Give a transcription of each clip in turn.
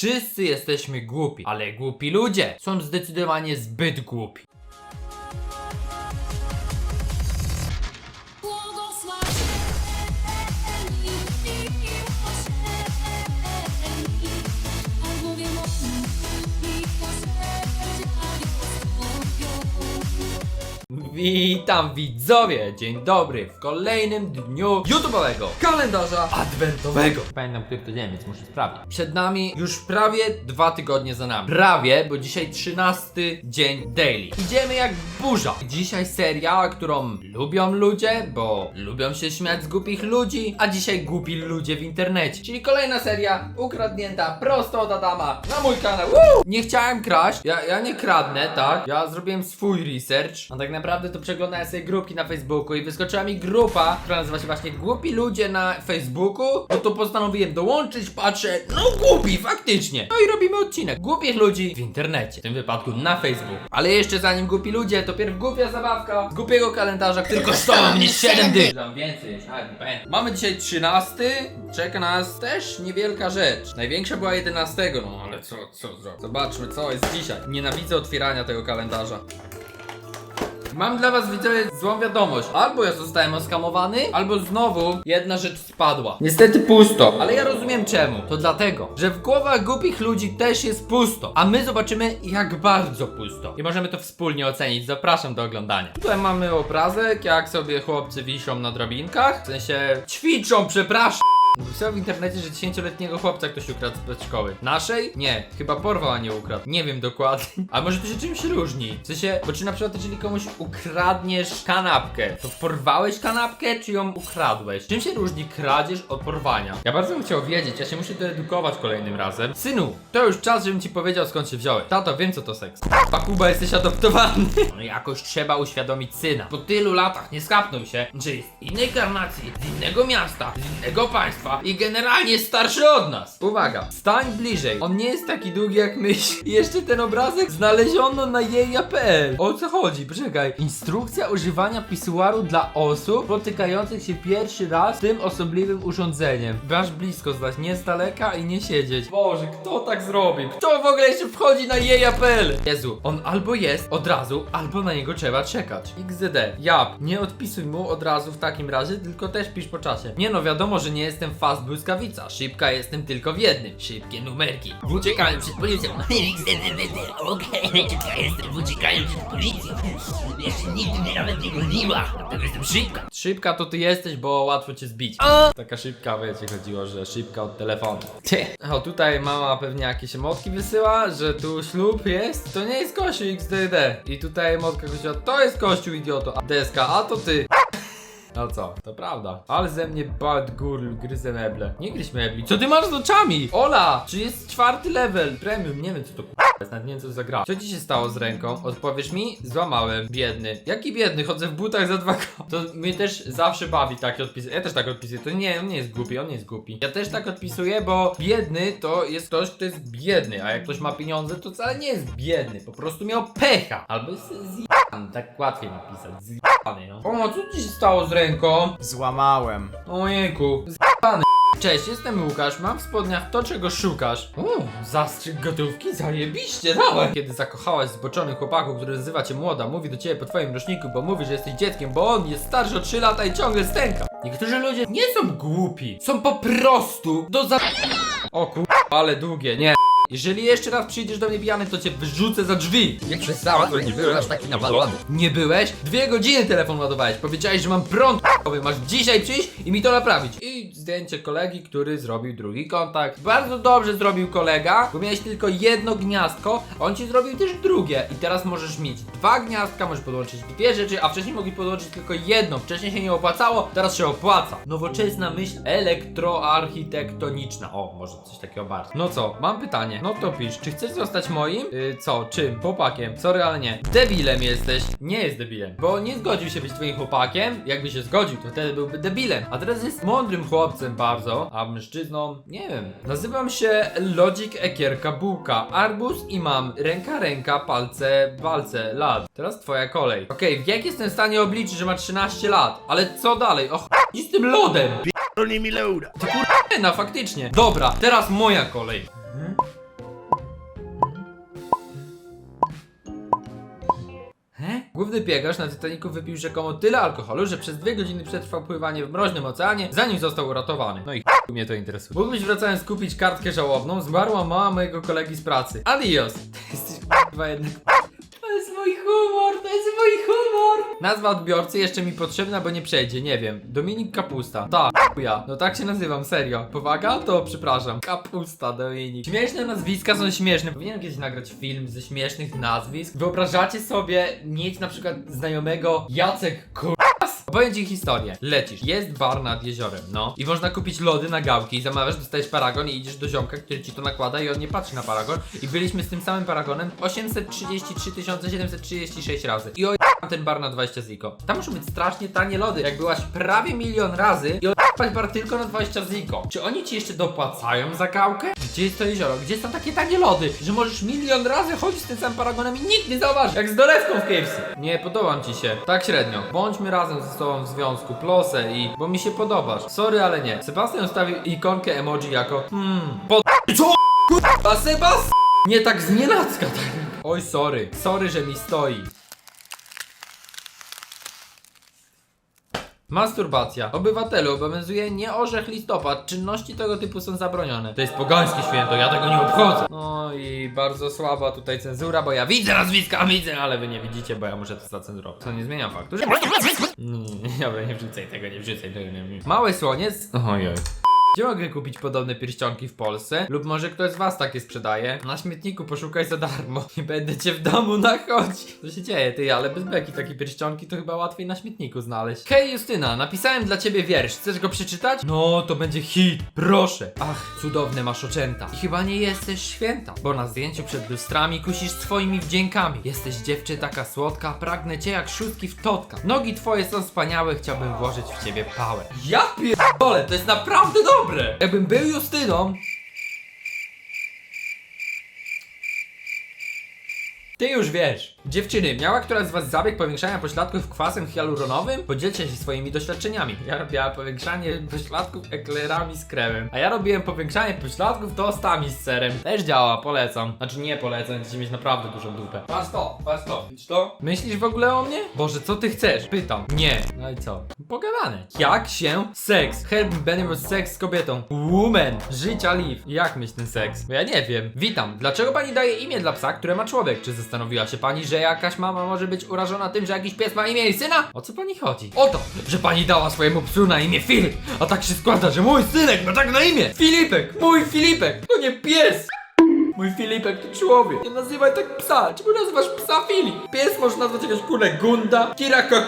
Wszyscy jesteśmy głupi, ale głupi ludzie są zdecydowanie zbyt głupi. Witam widzowie! Dzień dobry w kolejnym dniu YouTube'owego kalendarza adwentowego. Pamiętam, który to dzień, więc muszę sprawdzić. Przed nami już prawie dwa tygodnie za nami. Prawie, bo dzisiaj 13 dzień daily. Idziemy jak burza. Dzisiaj seria, którą lubią ludzie, bo lubią się śmiać z głupich ludzi, a dzisiaj głupi ludzie w internecie. Czyli kolejna seria ukradnięta prosto od Adama na mój kanał. Woo! Nie chciałem kraść, ja, ja nie kradnę, tak? Ja zrobiłem swój research, a tak naprawdę to przeglądałem sobie grupki na Facebooku i wyskoczyła mi grupa, która nazywa się właśnie Głupi Ludzie na Facebooku, no to postanowiłem dołączyć, patrzę, no głupi, faktycznie. No i robimy odcinek głupich ludzi w internecie, w tym wypadku na Facebooku. Ale jeszcze zanim głupi ludzie, to pierw głupia zabawka z głupiego kalendarza, który kosztował mnie 7 dy. Tam więcej już, nawet nie pamiętam. Mamy dzisiaj 13, czeka nas też niewielka rzecz. Największa była 11, no ale co, co zrobić? Zobaczmy co jest dzisiaj. Nienawidzę otwierania tego kalendarza. Mam dla was widzowie złą wiadomość. Albo ja zostałem oskamowany, albo znowu jedna rzecz spadła. Niestety pusto, ale ja rozumiem czemu. To dlatego, że w głowach głupich ludzi też jest pusto. A my zobaczymy jak bardzo pusto. I możemy to wspólnie ocenić. Zapraszam do oglądania. Tutaj mamy obrazek, jak sobie chłopcy wiszą na drabinkach. W sensie ćwiczą, przepraszam. Pisał w internecie, że 10-letniego chłopca ktoś ukradł z przedszkoły. Naszej? Nie, chyba porwał, a nie ukradł. Nie wiem dokładnie. A może to się czymś różni? W sensie, bo czy na przykład jeżeli komuś ukradniesz kanapkę, to porwałeś kanapkę, czy ją ukradłeś? Czym się różni kradzież od porwania? Ja bardzo bym chciał wiedzieć, ja się muszę doedukować kolejnym razem. Synu, to już czas, żebym ci powiedział skąd się wziąłeś. Tato, wiem co to seks. Pakuba, jesteś adoptowany. No jakoś trzeba uświadomić syna. Po tylu latach nie skapnął się, że jest innej karnacji, z innego miasta, z innego państwa i generalnie starszy od nas. Uwaga, stań bliżej. On nie jest taki długi jak myśl. I jeszcze ten obrazek znaleziono na jeja.pl. O co chodzi? Poczekaj. Instrukcja używania pisuaru dla osób spotykających się pierwszy raz z tym osobliwym urządzeniem. Masz blisko zdać, nie z daleka i nie siedzieć. Boże, kto tak zrobił? Kto w ogóle jeszcze wchodzi na jeja.pl? Jezu, on albo jest od razu, albo na niego trzeba czekać. XD. Jap, nie odpisuj mu od razu w takim razie, tylko też pisz po czasie. Nie no, wiadomo, że nie jestem fast błyskawica. Szybka jestem tylko w jednym. Szybkie numerki. W uciekaniu przed policją. Okej, ja jestem w uciekaniu przed policją. Jeszcze nigdy mnie nawet nie goniła. Dlatego jestem szybka. Szybka to ty jesteś, bo łatwo cię zbić. Taka szybka, wiecie, chodziło, że szybka od telefonu. O, tutaj mama pewnie jakieś emotki wysyła, że tu ślub jest. To nie jest kościół XDD. I tutaj emotka chodziła, to jest kościół idioto. A DSK, a to ty. No co, to prawda. Ale ze mnie bad girl gryzę meble. Nie gryź mebli. Co ty masz z oczami? Ola, czy jest czwarty level? Premium, nie wiem co to jest, nawet nie wiem co zagrać. Co ci się stało z ręką? Odpowiesz mi? Złamałem. Biedny. Jaki biedny? Chodzę w butach za dwa ko- To mnie też zawsze bawi takie odpisy. Ja też tak odpisuję. To nie, on nie jest głupi, on nie jest głupi. Ja też tak odpisuję, bo biedny to jest ktoś, kto jest biedny, a jak ktoś ma pieniądze, to wcale nie jest biedny. Po prostu miał pecha. Albo jest zjebany. Tak łatwiej napisać. Zjebany, no. O, co ci się stało z ręką? Złamałem. Ojejku, z***any. Cześć, jestem Łukasz, mam w spodniach to, czego szukasz. Uuu, zastrzyk gotówki, zajebiście, dawaj! Kiedy zakochałaś zboczony chłopaku, który nazywa cię młoda, mówi do ciebie po twoim roczniku, bo mówi, że jesteś dzieckiem, bo on jest starszy o 3 lata i ciągle stęka. Niektórzy ludzie nie są głupi, są po prostu do za... O kur... ale długie, nie. Jeżeli jeszcze raz przyjdziesz do mnie pijany, to cię wyrzucę za drzwi. Nie przestała, to nie byłem aż taki nawalony. Nie byłeś? Dwie godziny telefon ładowałeś. Powiedziałeś, że mam prąd k***owy. Masz dzisiaj przyjść i mi to naprawić. I zdjęcie kolegi, który zrobił drugi kontakt. Bardzo dobrze zrobił kolega, bo miałeś tylko jedno gniazdko, a on ci zrobił też drugie. I teraz możesz mieć dwa gniazdka, możesz podłączyć dwie rzeczy, a wcześniej mogli podłączyć tylko jedno. Wcześniej się nie opłacało, teraz się opłaca. Nowoczesna myśl elektroarchitektoniczna. O, może coś takiego bardziej. No co, mam pytanie. No to pisz, czy chcesz zostać moim? Yy, co, czym? Chłopakiem? Sorry, ale nie. Debilem jesteś. Nie jest debilem, bo nie zgodził się być twoim chłopakiem. Jakby się zgodził, to wtedy byłby debilem. A teraz jest mądrym chłopcem bardzo, a mężczyzną, nie wiem. Nazywam się Logic Ekierka Bułka. Arbuz i mam ręka, ręka, palce, palce, lat. Teraz twoja kolej. Okej, w jak jestem w stanie obliczyć, że ma 13 lat? Ale co dalej? Och, i z tym lodem! Rolnie mi loada. Ty kurwa, faktycznie. Dobra, teraz moja kolej. Główny biegarz na Titanicu wypił rzekomo tyle alkoholu, że przez dwie godziny przetrwał pływanie w mroźnym oceanie, zanim został uratowany. No i mnie to interesuje. Mógłbyś wracając kupić kartkę żałobną, zmarła mama mojego kolegi z pracy. Adios! Jesteś chyba jednak mój humor, to jest mój humor! Nazwa odbiorcy jeszcze mi potrzebna, bo nie przejdzie, nie wiem. Dominik Kapusta. Tak, ja. No tak się nazywam, serio. Powaga? To przepraszam. Kapusta, Dominik. Śmieszne nazwiska są śmieszne. Powinienem kiedyś nagrać film ze śmiesznych nazwisk. Wyobrażacie sobie mieć na przykład znajomego Jacek Kur... Opowiem ci historię. Lecisz, jest bar nad jeziorem, no. I można kupić lody na gałki, zamawiasz, dostajesz paragon i idziesz do ziomka, który ci to nakłada i on nie patrzy na paragon. I byliśmy z tym samym paragonem 833 736 razy. I o ten bar na 20 ziko. Tam muszą być strasznie tanie lody. Jak byłaś prawie milion razy i o***ać bar tylko na 20 ziko. Czy oni ci jeszcze dopłacają za gałkę? Gdzie jest to jezioro? Gdzie są takie tanie lody, że możesz milion razy chodzić tym samym paragonem i nikt nie zauważy? Jak z dolewką w KFC. Nie podobam ci się. Tak średnio. Bądźmy razem ze sobą w związku. Plosę i... Bo mi się podobasz. Sorry, ale nie. Sebastian ustawił ikonkę emoji jako... Hmm... Pod... Co? A Sebastian! Nie tak znienacka tak. Oj, sorry. Sorry, że mi stoi. Masturbacja. Obywatelu obowiązuje nie orzech listopad. Czynności tego typu są zabronione. To jest pogańskie święto, ja tego nie obchodzę. No i bardzo słaba tutaj cenzura, bo ja widzę nazwiska, widzę, ale wy nie widzicie, bo ja muszę to zacenzurować. Co nie zmienia faktu, że... Nie, nie, wrzucaj tego, nie wrzucaj tego, nie. Mały słoniec. Ojoj. Gdzie mogę kupić podobne pierścionki w Polsce? Lub może ktoś z was takie sprzedaje? Na śmietniku poszukaj za darmo. Nie będę cię w domu nachodzić. Co się dzieje, ty, ale bez beki takie pierścionki to chyba łatwiej na śmietniku znaleźć. Hej Justyna, napisałem dla ciebie wiersz. Chcesz go przeczytać? No, to będzie hit. Proszę. Ach, cudowne masz oczęta. I chyba nie jesteś święta, bo na zdjęciu przed lustrami kusisz swoimi wdziękami. Jesteś dziewczę taka słodka, pragnę cię jak szóstki w totka. Nogi twoje są wspaniałe, chciałbym włożyć w ciebie pałę. Ja pierdolę, to jest naprawdę dobre! Jakbym był Justyną... Ty już wiesz. Dziewczyny, miała któraś z was zabieg powiększania pośladków kwasem hialuronowym? Podzielcie się swoimi doświadczeniami. Ja robiłam powiększanie pośladków eklerami z kremem. A ja robiłem powiększanie pośladków tostami z serem. Też działa, polecam. Znaczy nie polecam, będziecie mieć naprawdę dużą dupę. Patrz to, patrz to. To? Myślisz w ogóle o mnie? Boże, co ty chcesz? Pytam. Nie. No i co? Pogadane. Jak się seks? Help me Benny seks z kobietą. Woman. Życia live. Jak myśl ten seks? Bo ja nie wiem. Witam. Dlaczego pani daje imię dla psa, które ma człowiek? Czy zastanowiła się pani, że jakaś mama może być urażona tym, że jakiś pies ma imię jej syna? O co pani chodzi? O to, że pani dała swojemu psu na imię Filip. A tak się składa, że mój synek ma tak na imię. Filipek. Mój Filipek. To nie pies. Mój Filipek to człowiek. Nie nazywaj tak psa. Czemu nazywasz psa Filip? Pies może nazwać jakiegoś kule Gunda, Kiraka.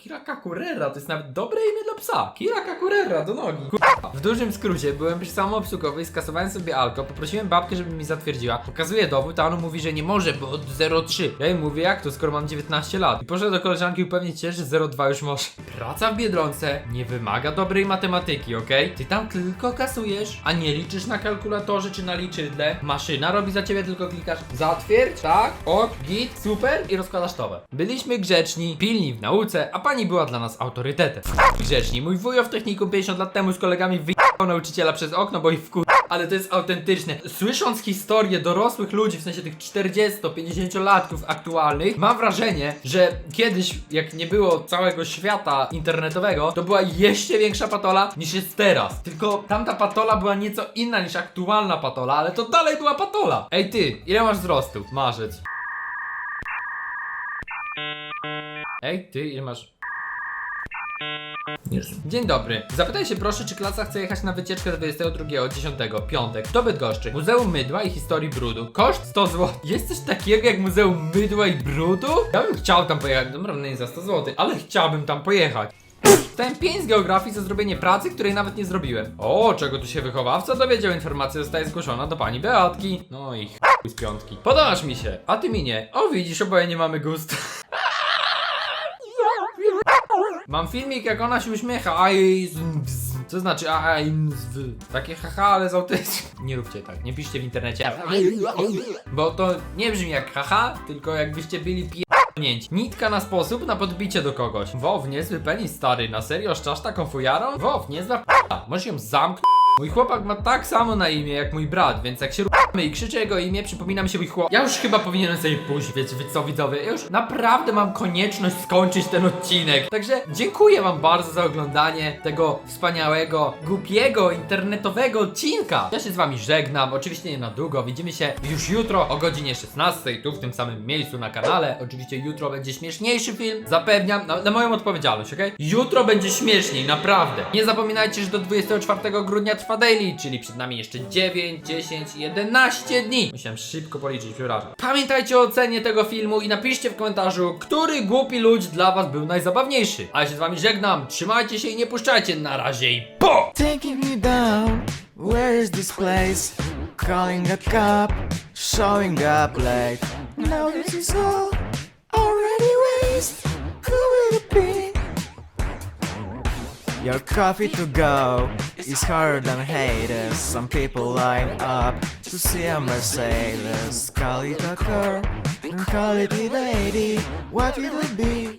Kiraka Kurera to jest nawet dobre imię dla psa. Kiraka Kurera do nogi. Kurwa. W dużym skrócie byłem przy samoobsługowej, skasowałem sobie alko, poprosiłem babkę, żeby mi zatwierdziła. Pokazuję dowód, a on mówi, że nie może, bo od 0,3. Ja jej mówię, jak to, skoro mam 19 lat. I poszedłem do koleżanki upewnić się, że 0,2 już może. Praca w Biedronce nie wymaga dobrej matematyki, okej? Ty tam tylko kasujesz, a nie liczysz na kalkulatorze czy na liczydle. Maszyna robi za ciebie, tylko klikasz zatwierdź, tak, ok, git, super i rozkładasz towar. Byliśmy grzeczni, pilni w nauce, a pani była dla nas autorytetem. Grzeczni. Mój wujo w technikum 50 lat temu z kolegami wyjechał nauczyciela przez okno, bo ich wkur... Ale to jest autentyczne. Słysząc historię dorosłych ludzi, w sensie tych 40-50 latków aktualnych, mam wrażenie, że kiedyś, jak nie było całego świata internetowego, to była jeszcze większa patola niż jest teraz. Tylko tamta patola była nieco inna niż aktualna patola, ale to dalej była patola. Ej ty, ile masz wzrostu? Marzec. Ej ty, ile masz... Dzień dobry. Zapytaj się proszę, czy klasa chce jechać na wycieczkę 22.10. Piątek do Bydgoszczy. Muzeum Mydła i Historii Brudu. Koszt 100 zł. Jest coś takiego jak Muzeum Mydła i Brudu? Ja bym chciał tam pojechać. Dobra, nie za 100 zł, ale chciałbym tam pojechać. Dostałem 5 z geografii za zrobienie pracy, której nawet nie zrobiłem. O, czego tu się wychowawca dowiedział, informacja zostaje zgłoszona do pani Beatki. No i chuj z piątki. Podobasz mi się, a ty mi nie. O, widzisz, oboje nie mamy gustu. Mam filmik, jak ona się uśmiecha. Co znaczy a, a im z... w. Takie haha, ale z autyzmem. Nie róbcie tak, nie piszcie w internecie. Bo to nie brzmi jak haha, tylko jakbyście byli pierdolnięci. Nitka na sposób na podbicie do kogoś. Wow, niezły penis stary, na serio szczasz taką fujarą? Wow, niezła p***a. Możesz ją zamknąć? Mój chłopak ma tak samo na imię jak mój brat, więc jak się ruchamy i krzyczę jego imię, przypomina mi się mój chłopak. Ja już chyba powinienem sobie pójść, wiecie, wiecie co widzowie, ja już naprawdę mam konieczność skończyć ten odcinek. Także dziękuję wam bardzo za oglądanie tego wspaniałego, głupiego, internetowego odcinka. Ja się z wami żegnam, oczywiście nie na długo, widzimy się już jutro o godzinie 16, tu w tym samym miejscu na kanale. Oczywiście jutro będzie śmieszniejszy film, zapewniam, na, na moją odpowiedzialność, okej? Jutro będzie śmieszniej, naprawdę. Nie zapominajcie, że do 24 grudnia trwa daily, czyli przed nami jeszcze 9, 10, 11 dni. Musiałem szybko policzyć, przepraszam. Pamiętajcie o ocenie tego filmu i napiszcie w komentarzu, który głupi ludź dla was był najzabawniejszy. A ja się z wami żegnam, trzymajcie się i nie puszczajcie, na razie i po! Taking me down, where is this place? Calling a cop, showing up late. Now this is all already waste. Your coffee to go is harder than haters. Some people line up to see a Mercedes. Call it a car, and call it a lady. What it be?